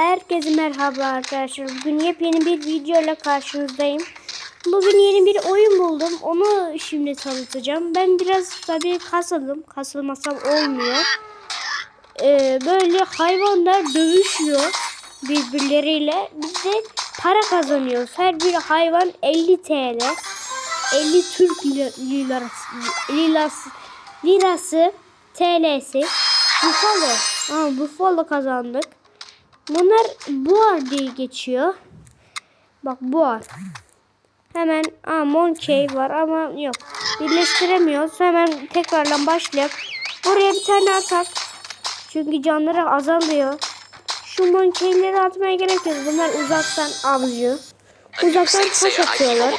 Herkese merhaba arkadaşlar. Bugün yepyeni bir video ile karşınızdayım. Bugün yeni bir oyun buldum. Onu şimdi tanıtacağım. Ben biraz tabii kasıldım. Kasılmasam olmuyor. Ee, böyle hayvanlar dövüşüyor birbirleriyle. Biz de para kazanıyoruz. Her bir hayvan 50 TL. 50 Türk lira- lirası, lirası, lirası TL'si. Buffalo. Aa, Buffalo kazandık. Bunlar buar diye geçiyor. Bak buar. Hemen aa, Monkey var ama yok. Birleştiremiyoruz. Hemen tekrardan başlayalım. Buraya bir tane atak. Çünkü canları azalıyor. Şu Monkey'leri atmaya gerek yok. Bunlar uzaktan avcı. Uzaktan taş atıyorlar.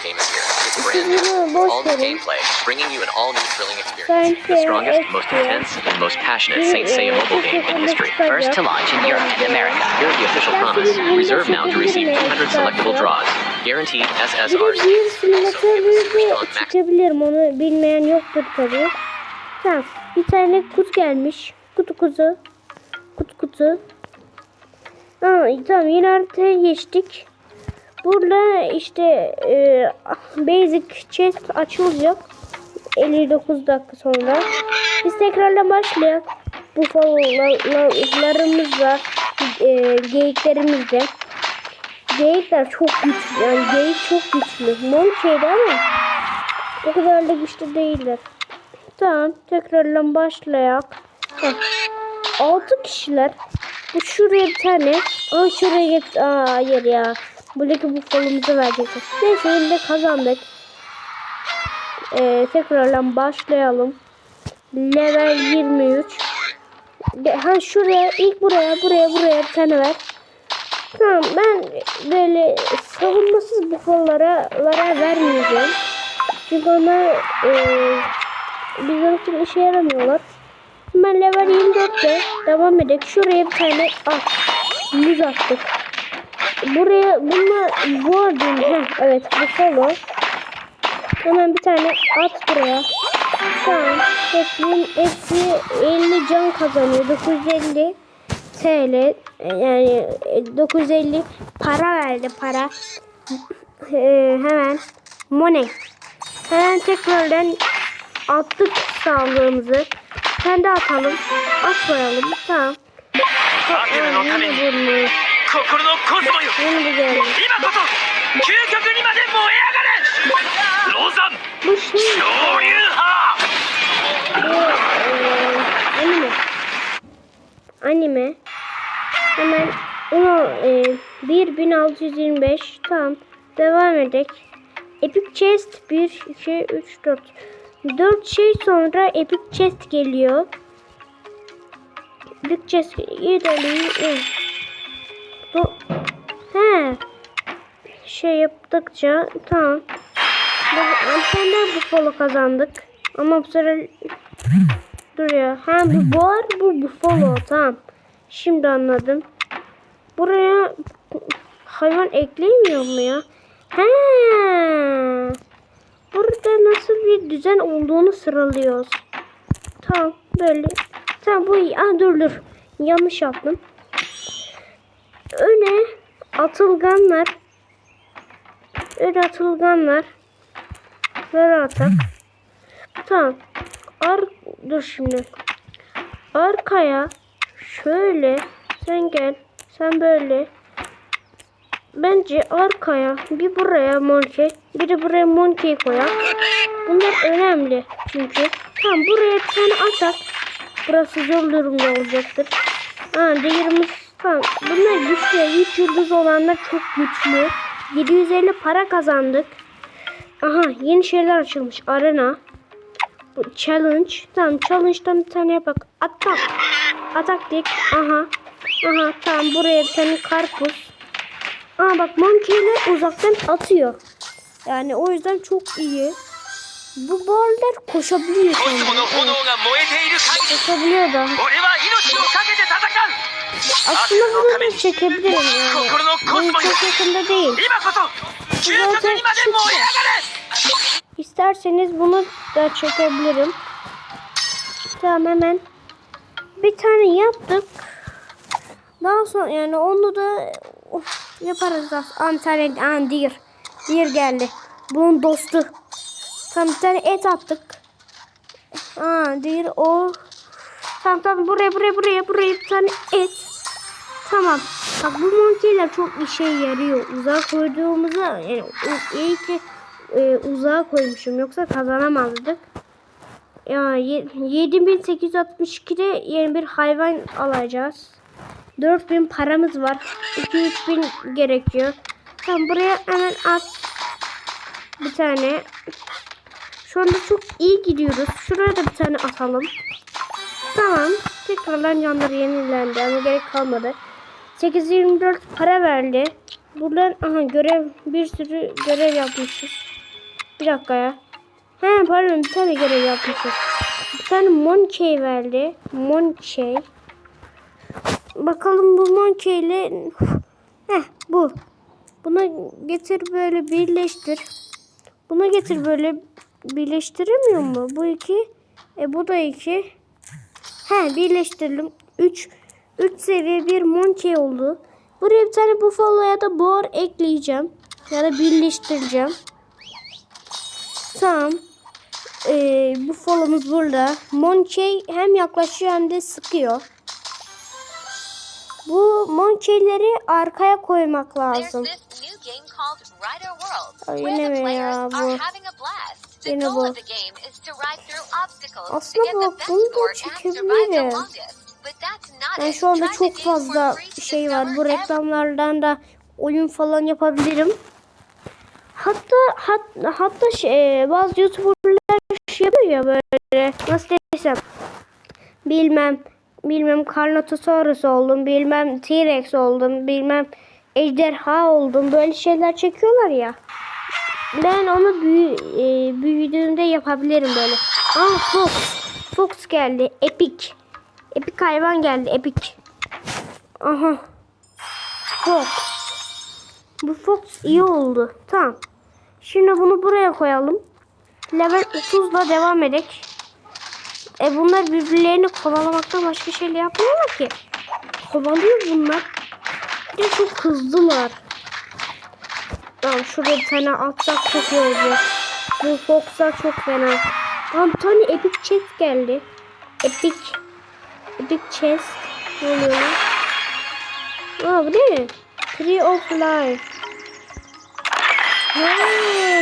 Siz bunu boş All new gameplay, bringing you an all-new thrilling experience. The strongest, most intense, and most passionate Saint Seiya mobile game in history. First to launch in Europe and America. Here's the official promise. Reserve now to receive 200 selectable draws. Guaranteed Max çıkabilirim. Onu bilmeyen yoktur tabii. Tamam. Bir tane kut gelmiş. Kutu kutu. Kutu kutu. Aa, tamam yine haritaya geçtik. Burada işte e, basic chest açılacak. 59 dakika sonra. Biz tekrarla başlayalım. Bu favolarımız var. E, geyiklerimiz de. Geyikler çok güçlü. Yani geyik çok güçlü. Monkey'di ama o kadar da güçlü değiller. Tamam. Tekrardan başlayak. Heh. Altı kişiler. Bu şuraya bir tane. Aa şuraya git. Aa hayır ya. Buradaki bu kolumuzu verecekler. Neyse yine kazandık. Ee, tekrardan başlayalım. Level 23. De- Ha şuraya ilk buraya buraya buraya bir tane ver. Tamam ben böyle savunmasız bu kollara lara vermeyeceğim. Çünkü onlar e, bizim için işe yaramıyorlar. Ben level 24'te devam edelim. Şuraya bir tane at. Muz attık. Buraya bununla Warden. Heh, evet bu solo. Hemen bir tane at buraya. Tamam. Hepsinin, hepsi 50 can kazanıyor. 950 TL yani e, 950 para verdi para. Ee, hemen money. Hemen tekrardan attık sağlığımızı. Sen de atalım. At koyalım. Tamam. Akeme 心のコスモよ今こそ究極にまで燃え上がれロザン潮流派 Anime şey. ee, Hemen Uno e, 1625 Tamam. Devam edek. Epic Chest 1 2 3 4 4 şey sonra Epic Chest geliyor. Epic Chest 7 10 Do He. Şey yaptıkça tamam. Antenler bufalo kazandık. Ama bu sefer dur ya. Ha bu var bu bufalo tamam. Şimdi anladım. Buraya hayvan ekleyemiyor mu ya? He. Burada nasıl bir düzen olduğunu sıralıyoruz. Tamam böyle. Tamam bu iyi. Ah dur dur. Yanlış yaptım. Öne atılganlar. Öne atılganlar. Böyle atak. Tamam. Ar dur şimdi. Arkaya şöyle sen gel. Sen böyle. Bence arkaya bir buraya monkey, bir de buraya monkey koyak. Bunlar önemli çünkü. Tamam buraya bir tane atak. Burası zor durumda olacaktır. Ha değerimiz tamam. Bunlar güçlü. 3 yıldız olanlar çok güçlü. 750 para kazandık. Aha yeni şeyler açılmış. Arena. Challenge. Tamam challenge'dan bir tane yapak. Atak. Atak dik. Aha. Aha tamam buraya bir tane karpuz. Aa bak monkey'ler uzaktan atıyor. Yani o yüzden çok iyi. Bu barlar koşabiliyor. Koşabiliyor da. Aslında bunu da çekebilirim yani. Bunu çok yakında değil. Zaten İsterseniz bunu da çekebilirim. Tamam hemen. Bir tane yaptık. Daha sonra yani onu da of, yaparız da. Antalya, an, dir. Dir geldi. Bunun dostu. Tam bir tane et attık. Aa deer o. Tamam tamam buraya buraya buraya buraya bir tane et. Tamam. Bak bu monkeyler çok işe yarıyor. Uzağa koyduğumuzda yani iyi ki e, uzağa koymuşum. Yoksa kazanamazdık. Ya ye- 7862'de yeni bir hayvan alacağız. 4000 paramız var. 2-3 bin gerekiyor. Tamam buraya hemen at. Bir tane. Şu anda çok iyi gidiyoruz. Şuraya da bir tane atalım. Tamam. Tekrardan canları yenilendi ama gerek kalmadı. 824 para verdi. Buradan aha görev bir sürü görev yapmışız. Bir dakika ya. He pardon bir tane görev yapmışız. Bir tane Monkey verdi. Monkey. Bakalım bu Monkey ile Heh bu. Buna getir böyle birleştir. Buna getir böyle birleştiremiyor mu? Bu iki. E bu da iki. He birleştirdim. 3 3 seviye bir monkey oldu. Buraya bir tane buffalo ya da boar ekleyeceğim. Ya da birleştireceğim. Tamam. Ee, buffalo'muz burada. Monkey hem yaklaşıyor hem de sıkıyor. Bu monkeyleri arkaya koymak lazım. Ay, yine mi ya bu? Yine bu. Aslında bak, bunu da not Yani şu anda çok fazla şey var. Bu reklamlardan da oyun falan yapabilirim. Hatta hat, hatta şey, bazı YouTuber'lar şey yapıyor ya böyle nasıl desem bilmem bilmem Carnotaurus oldum, bilmem T-Rex oldum, bilmem ejderha oldum. Böyle şeyler çekiyorlar ya. Ben onu büyü, e, büyüdüğümde yapabilirim böyle. Aa Fox. Fox geldi. Epic. Epic hayvan geldi. Epic. Aha. Fox. Bu Fox iyi oldu. Tamam. Şimdi bunu buraya koyalım. Level 30'la devam edek. E bunlar birbirlerini kovalamaktan başka şey yapmıyorlar ki. Kovalıyor bunlar. Bir de çok hızlılar. Tamam şuraya bir tane atsak çok iyi olacak. Bu Fox'lar çok fena. Tamam tane Epic Chest geldi. Epic. Epic Chest. Ne oluyor lan? Aa bu ne? Tree of Life. Ha,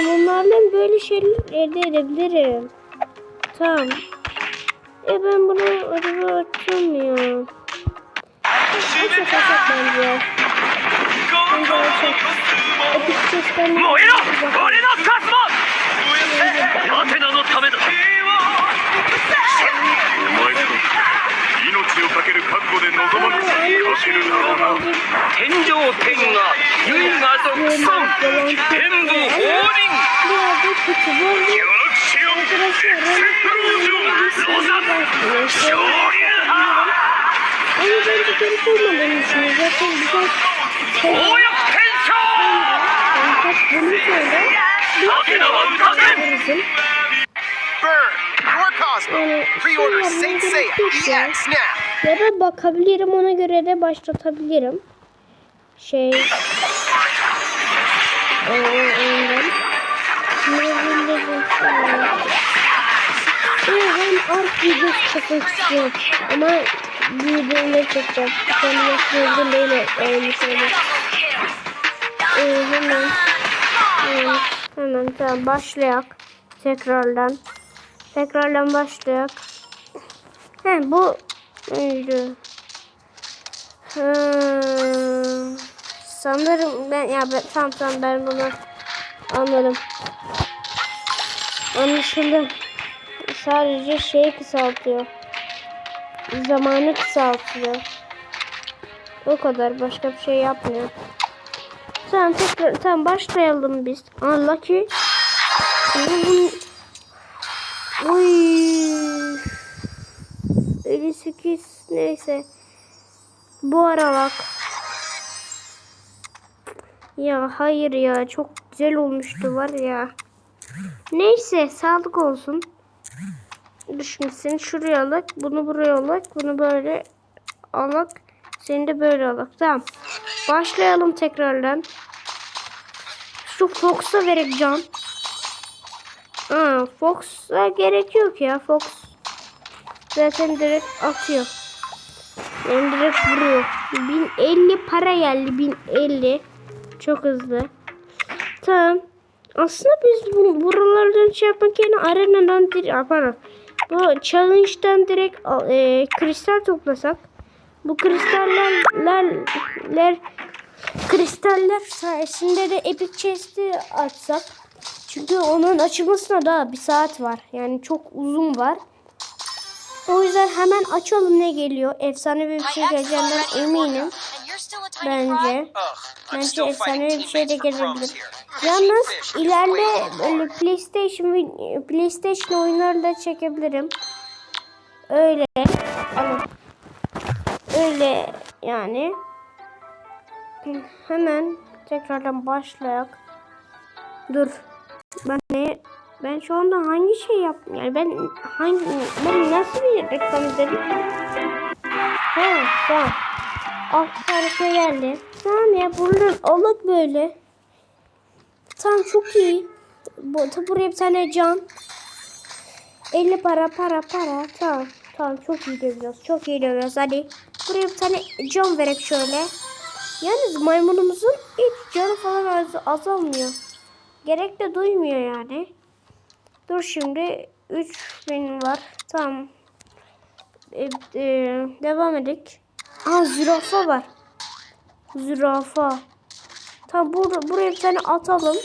bunlarla böyle şeyler elde edebilirim. Tamam. E ben bunu acaba açamıyorum. Açak açak bence. Bence açak. 燃えろ俺のカスモスアテナのためだお前こ命を懸ける覚悟で望まず走るだろ天井天下唯我独尊天部法輪玉子を絶戦場ロザ昇 Burn! Your Cosmo! Yani Pre-order şey Seiya gerek yok ya. Da bakabilirim ona göre de başlatabilirim. Şey. Ee. Ee, ben art videosu çekmek istiyorum. Ama büyüdüğümde çekeceğim. Sen yaşlı değil öyle söyle. Ee, hemen. Hemen, tamam başlayak. Tekrardan. Tekrardan başlayak. He bu öldü. Hmm, sanırım ben ya ben tamam tamam ben bunu anladım. Anlaşıldı. Sadece şey kısaltıyor. Zamanı kısaltıyor. O kadar başka bir şey yapmıyor. Tamam tekrar tamam başlayalım biz. Lucky. Bunun- Uy. 58 neyse. Bu ara bak. Ya hayır ya çok güzel olmuştu var ya. Neyse sağlık olsun. Seni şuraya alak. Bunu buraya alak. Bunu böyle alak. Seni de böyle alalım. Tamam. Başlayalım tekrardan. Şu Fox'a vereceğim. Fox'a gerek yok ya. Fox zaten direkt atıyor. Yani direkt vuruyor. 1050 para geldi. 1050. Çok hızlı. Tamam. Aslında biz bu buralardan şey yapmak yerine arenadan direkt pardon. Bu challenge'dan direkt e, kristal toplasak. Bu kristallerler kristaller sayesinde de epic chest'i açsak. Çünkü onun açılmasına daha bir saat var. Yani çok uzun var. O yüzden hemen açalım ne geliyor. Efsane bir şey geleceğinden eminim. Bence. Bence efsane bir şey de gelebilir. Yalnız ileride böyle. PlayStation PlayStation oyunları da çekebilirim. Öyle. Ama öyle yani. Hemen tekrardan başlayak. Dur. Ben ne ben şu anda hangi şey yaptım? Yani ben hangi ben nasıl bir reklam izledim? Ha, tamam. Altı tane geldi. Tamam ya buradan alıp böyle. Tamam çok iyi. Bu, buraya bir tane can. 50 para para para. Tamam. Tamam çok iyi dövüyoruz. Çok iyi dövüyoruz. Hadi. Buraya bir tane can verek şöyle. Yalnız maymunumuzun hiç canı falan az, azalmıyor. Gerek de duymuyor yani. Dur şimdi 3000 var. Tamam. E, e, devam edik. Aa zürafa var. Zürafa. Tamam bur buraya bir tane atalım.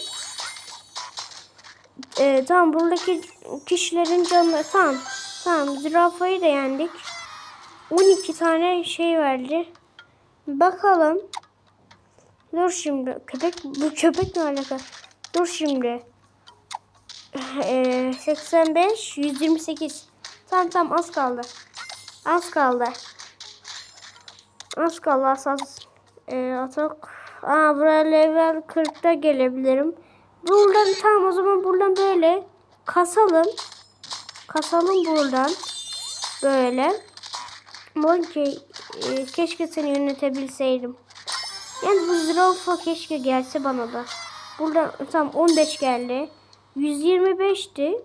Ee, tamam buradaki kişilerin canları tamam. Tamam zürafayı da yendik. 12 tane şey verdi. Bakalım. Dur şimdi. Köpek bu köpek ne alaka? Dur şimdi. Ee, 85 128. Tamam tamam az kaldı. Az kaldı. Az kaldı az az. Ee, atak. Aa buraya level 40'ta gelebilirim. Buradan tamam o zaman buradan böyle kasalım. Kasalım buradan. Böyle. Monkey e, keşke seni yönetebilseydim. Yani bu zürafa keşke gelse bana da. Buradan tam 15 geldi. 125'ti.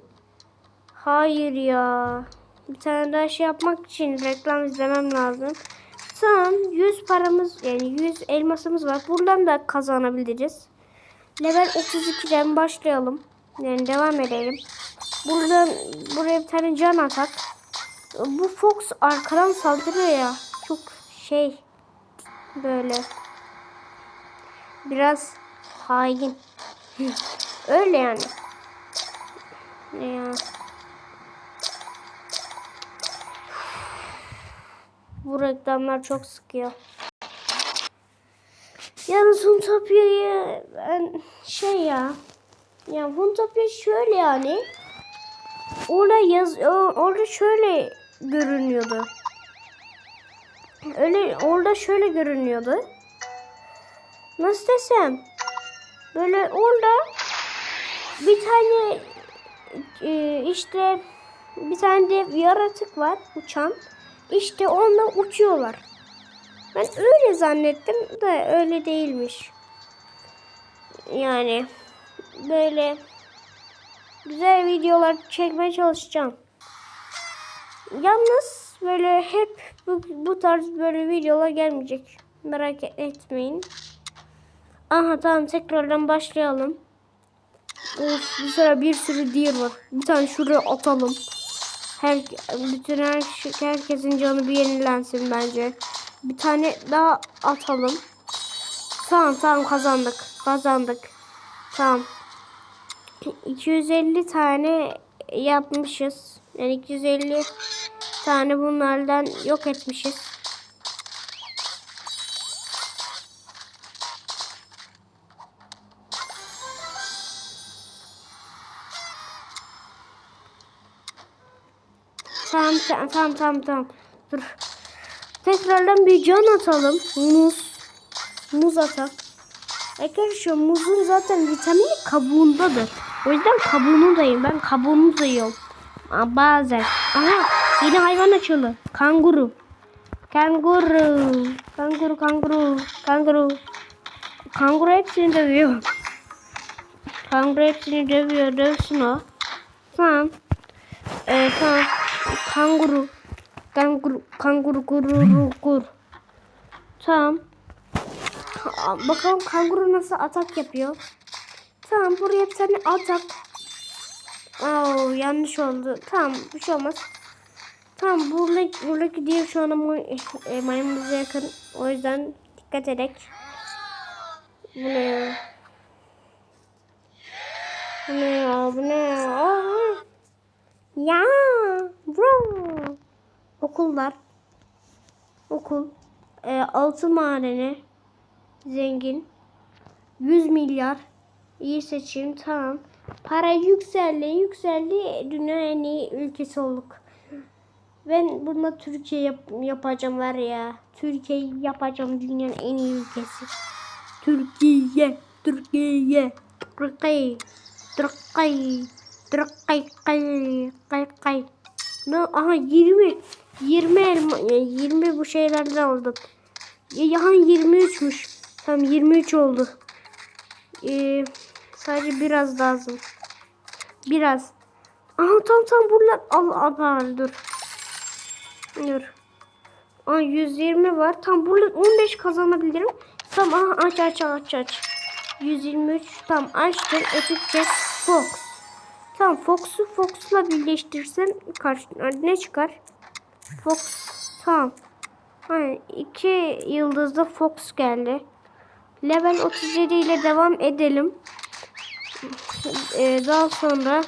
Hayır ya. Bir tane daha şey yapmak için reklam izlemem lazım. Tamam 100 paramız yani 100 elmasımız var. Buradan da kazanabiliriz. Level 32'den başlayalım. Yani devam edelim. Buradan buraya bir tane can atak. Bu Fox arkadan saldırıyor ya. Çok şey böyle biraz hain. Öyle yani. Ya? Bu reklamlar çok sıkıyor. Yalnız Huntopia'yı ben şey ya. Ya Huntopia şöyle yani. Orada yaz orada şöyle görünüyordu. Öyle orada şöyle görünüyordu. Nasıl desem? Böyle orada bir tane e, işte bir tane de yaratık var uçan. İşte onunla uçuyorlar. Ben öyle zannettim de öyle değilmiş. Yani böyle güzel videolar çekmeye çalışacağım. Yalnız böyle hep bu, bu tarz böyle videolar gelmeyecek. Merak etmeyin. Aha tamam tekrardan başlayalım. Of bir sıra bir sürü diğer var. Bir tane şuraya atalım. Her, bütün her, herkesin canı bir yenilensin bence. Bir tane daha atalım. Tamam tamam kazandık. Kazandık. Tamam. 250 tane yapmışız. Yani 250 tane bunlardan yok etmişiz. Tamam tamam tamam tamam. Dur. Tekrardan bir can atalım. Muz. Muz atak. Arkadaşlar muzun zaten vitamini kabuğundadır. O yüzden kabuğunu da yiyin. Ben kabuğunu da yiyorum. Aa, bazen. Aha yeni hayvan açıldı. Kanguru. Kanguru. Kanguru kanguru. Kanguru. Kanguru hepsini dövüyor. Kanguru hepsini dövüyor. Dövsün o. Tamam. Ee, tamam. Kanguru. Kanguru. Kanguru guru gur. Tamam. Bakalım kanguru nasıl atak yapıyor. Tamam buraya bir tane atak. Oo, yanlış oldu. Tamam bir şey olmaz. Tamam buradaki, buradaki diğer şu an e, maymunumuza yakın. O yüzden dikkat edek. Bu ne ya? Bu ne ya? Bu ne ya? Aa! Ya! Bro! Okullar. Okul. E, altın madeni. Zengin. 100 milyar. İyi seçim. Tamam. Para yükseldi. Yükseldi. Dünya en iyi ülkesi olduk. Ben bununla Türkiye yap- yapacağım var ya. Türkiye yapacağım dünyanın en iyi ülkesi. Türkiye, Türkiye, Türkiye, Türkiye, Türkiye, Türkiye. Ne? Aha 20, 20 elma, e, 20 bu şeylerden aldım. Ya, aha 23'müş. Tamam 23 oldu. Ee, sadece biraz lazım. Biraz. Aha tam tam buralar. Al al dur. Dur. Aa 120 var. Tam burada 15 kazanabilirim. Tamam aha, aç aç aç aç. 123 tam açtım. Epic Fox. Tamam Fox'u Fox'la birleştirsem karşı ne çıkar? Fox. Tamam. Hani iki yıldızlı Fox geldi. Level 37 ile devam edelim. Ee, daha sonra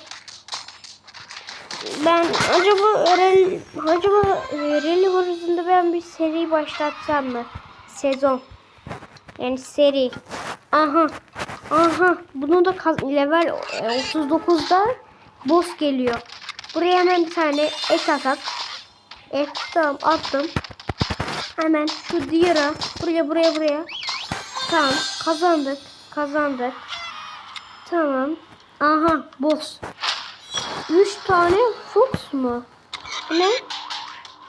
ben acaba Rel, acaba e, Rally Horizon'da ben bir seri başlatsam mı? Sezon. Yani seri. Aha. Aha. Bunu da level e, 39'da boss geliyor. Buraya hemen bir tane et atak. Et tamam attım. Hemen şu diğeri buraya buraya buraya. Tamam kazandık. Kazandık. Tamam. Aha boss. 3 tane fox mu? Ne?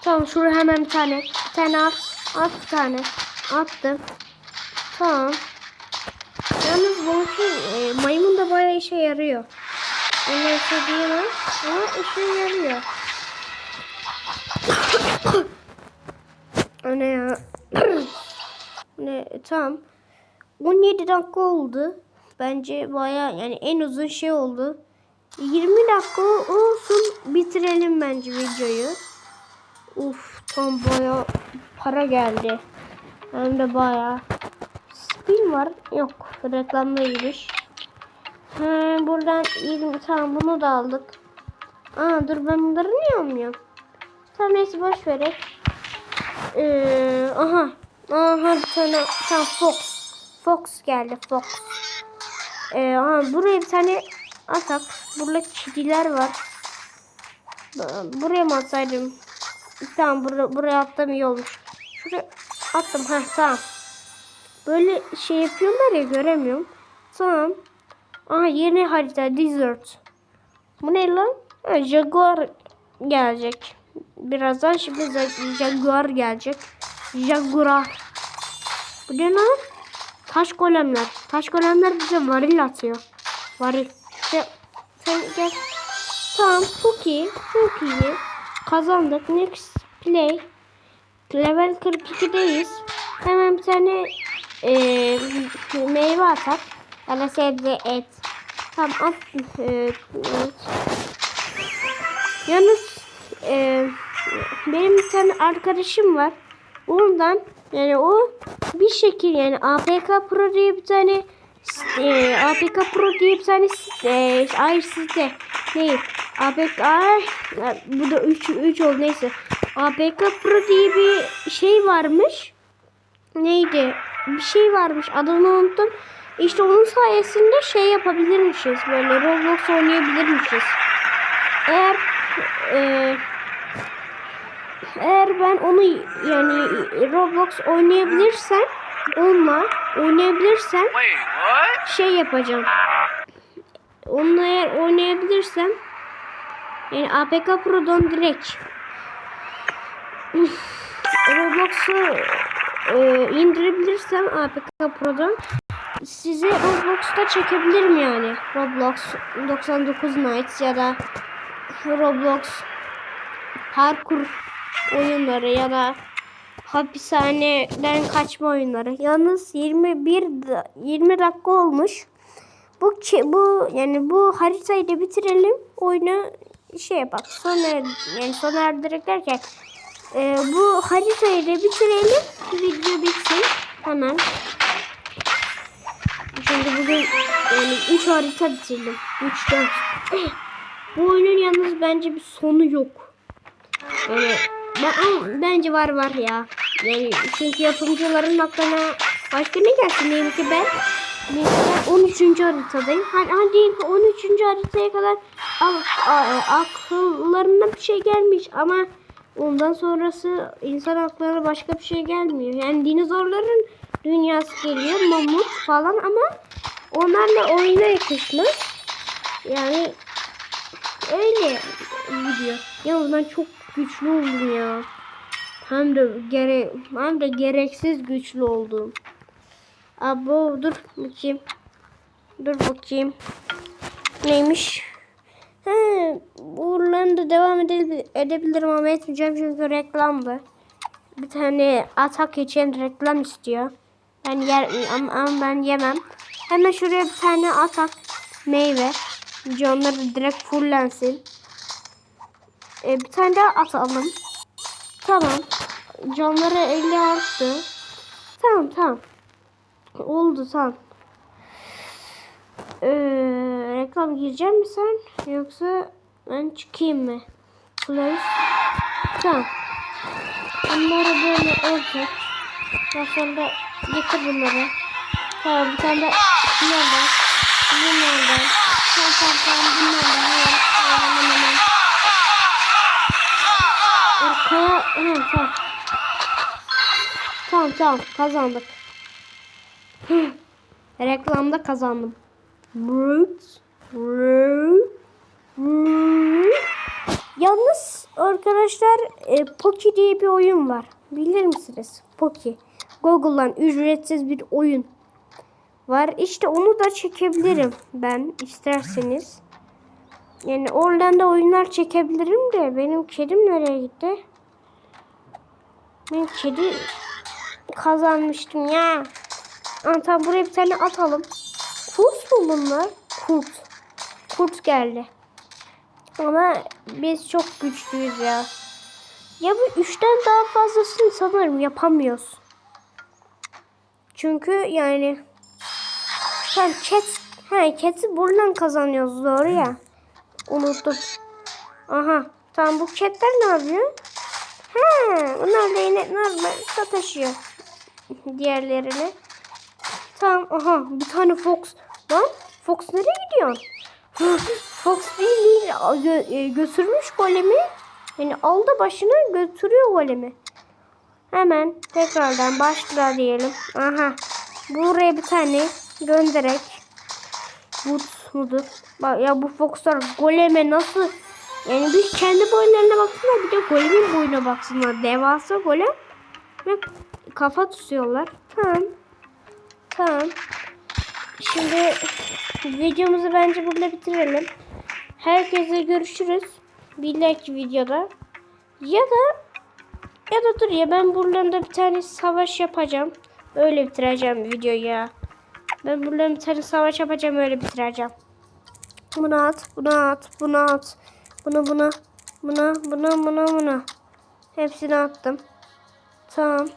Tamam şuraya hemen bir tane. Bir tane at. At bir tane. Attım. Tamam. Yalnız şey, e, maymun da bayağı işe yarıyor. Şey diyemem ama işe yarıyor. Ne ya? ne tamam. 17 dakika oldu. Bence baya yani en uzun şey oldu. 20 dakika olsun bitirelim bence videoyu. Uf tam baya para geldi. Hem de baya. Spin var. Yok reklamdaymış. Ha, buradan 20 tamam bunu da aldık. Aa dur ben bunları niye almıyorum? Tamam neyse boş verek. Ee, aha. Aha bir tane tamam Fox. Fox geldi Fox. Ee, aha, buraya bir tane atak. Burada kediler var. Buraya mı atsaydım? Tamam buraya, buraya attım iyi olmuş. Şuraya attım. ha tamam. Böyle şey yapıyorlar ya göremiyorum. Tamam. Aha yeni harita desert. Bu ne lan? Ha, Jaguar gelecek. Birazdan şimdi Jaguar gelecek. Jaguar. Bu ne lan? Taş golemler. Taş golemler bize varil atıyor. Varil. İşte sen gel. Tamam çok iyi. Çok iyi. Kazandık. Next play. Level 42'deyiz. Hemen bir tane eee meyve atak. Yani sebze et. Tamam at. eee, evet. Yalnız eee, benim bir tane arkadaşım var. Ondan yani o bir şekil yani APK Pro diye bir tane e, APK Pro diye bir tane e, ay site ne? APK ay, bu da 3 3 oldu neyse. APK Pro diye bir şey varmış. Neydi? Bir şey varmış adını unuttum. İşte onun sayesinde şey yapabilirmişiz böyle Roblox oynayabilirmişiz. Eğer e, eğer ben onu yani Roblox oynayabilirsem onunla oynayabilirsem şey yapacağım. Onunla eğer oynayabilirsem yani APK Pro'dan direkt Roblox'u e, indirebilirsem APK Pro'dan size Roblox'ta çekebilirim yani. Roblox 99 Nights ya da Roblox parkur oyunları ya da hapishaneden kaçma oyunları. Yalnız 21 da- 20 dakika olmuş. Bu bu yani bu haritayı da bitirelim. Oyunu şey yapalım. Sona yani sona erdirek derken e, bu haritayı da bitirelim. Video bitsin. Hemen. Şimdi bugün yani 3 harita bitirdim. 3 4. Bu oyunun yalnız bence bir sonu yok. Yani ben, bence var var ya. Yani çünkü yapımcıların aklına başka ne gelsin diyelim ki ben mesela 13. haritadayım. Hani, hani diyelim ki 13. haritaya kadar akıllarına bir şey gelmiş ama ondan sonrası insan aklına başka bir şey gelmiyor. Yani dinozorların dünyası geliyor, mamut falan ama onlarla oyuna yakışmış. Yani öyle gidiyor. Yalnız ben çok güçlü oldum ya. Hem de gere hem de gereksiz güçlü oldum. Abo dur bakayım. Dur bakayım. Neymiş? He, buradan da devam edebil- edebilirim ama etmeyeceğim çünkü reklamdı. Bir tane atak için reklam istiyor. Ben yer ama, ama ben yemem. Hemen şuraya bir tane atak meyve. Canları direkt fullensin. E, bir tane daha atalım. Tamam. Canları 50 arttı. Tamam tamam. Oldu tamam. Ee, reklam girecek mi sen? Yoksa ben çıkayım mı? Close. Tamam. Bunları böyle ortak. Daha sonra getir bunları. Tamam bir tane de bunlardan. Bunlardan. Tamam tamam tamam bunlardan. Hemen hemen hemen. hemen. Arkaya hemen tamam. Tamam tamam kazandık. Reklamda kazandım. Brut. Brut. Brut. Yalnız arkadaşlar e, Poki diye bir oyun var. Bilir misiniz? Poki. Google'dan ücretsiz bir oyun var. İşte onu da çekebilirim ben isterseniz. Yani oradan da oyunlar çekebilirim de benim kedim nereye gitti? Ben kedi kazanmıştım ya. Aa, tamam buraya bir tane atalım. Kurt mu bunlar? Kurt. Kurt geldi. Ama biz çok güçlüyüz ya. Ya bu üçten daha fazlasını sanırım yapamıyoruz. Çünkü yani sen cat ha cat'i buradan kazanıyoruz doğru ya. Unuttum. Aha. Tamam bu catler ne yapıyor? Ha, bunlar da yine normal sataşıyor. Diğerlerini. Tamam aha bir tane Fox. Lan Fox nereye gidiyorsun? Fox değil gö- e, götürmüş golemi. Yani aldı başını götürüyor golemi. Hemen tekrardan başla diyelim. Aha. Buraya bir tane göndererek. But mudur? Ya bu Fox'lar goleme nasıl yani bir kendi boylarına baksınlar bir de golemin boyuna baksınlar. Devasa golem ve kafa tutuyorlar. Tamam. Tamam. Şimdi videomuzu bence burada bitirelim. Herkese görüşürüz. Bir dahaki videoda. Ya da ya da dur ya ben buradan da bir tane savaş yapacağım. Öyle bitireceğim videoyu ya. Ben buradan bir tane savaş yapacağım öyle bitireceğim. Bunu at, bunu at, bunu at. Bunu buna, buna, buna, buna, buna. Hepsini attım. Tamam.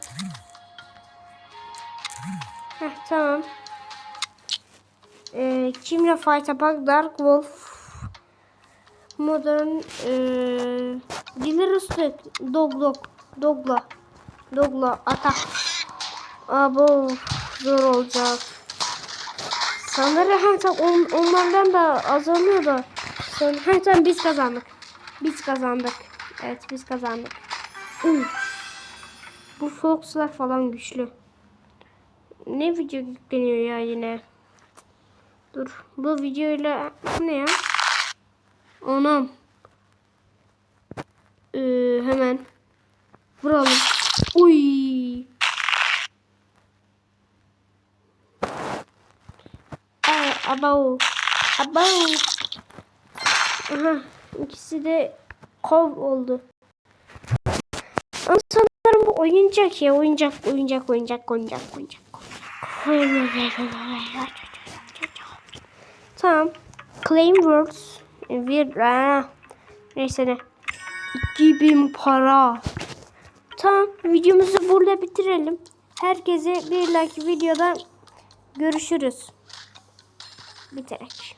Heh, tamam. Ee, kimle fight yapak? Dark Wolf. Modern ee, Dilerus'la Dog Dog Dogla Dogla atak. Abo zor olacak. Sanırım onlardan da azalıyor da. Son, ha, tamam biz kazandık. Biz kazandık. Evet biz kazandık. Ü. Bu Fox'lar falan güçlü. Ne video yükleniyor ya yine? Dur. Bu videoyla ne ya? Anam. Ee, hemen vuralım. Uy. Ay, abao. Abao. Aha, ikisi de kov oldu. Ama sanırım bu oyuncak ya. Oyuncak, oyuncak, oyuncak, oyuncak, oyuncak. Tamam. Claim words. Bir, neyse ne. 2000 para. Tamam videomuzu burada bitirelim. Herkese bir like videoda görüşürüz. Biterek.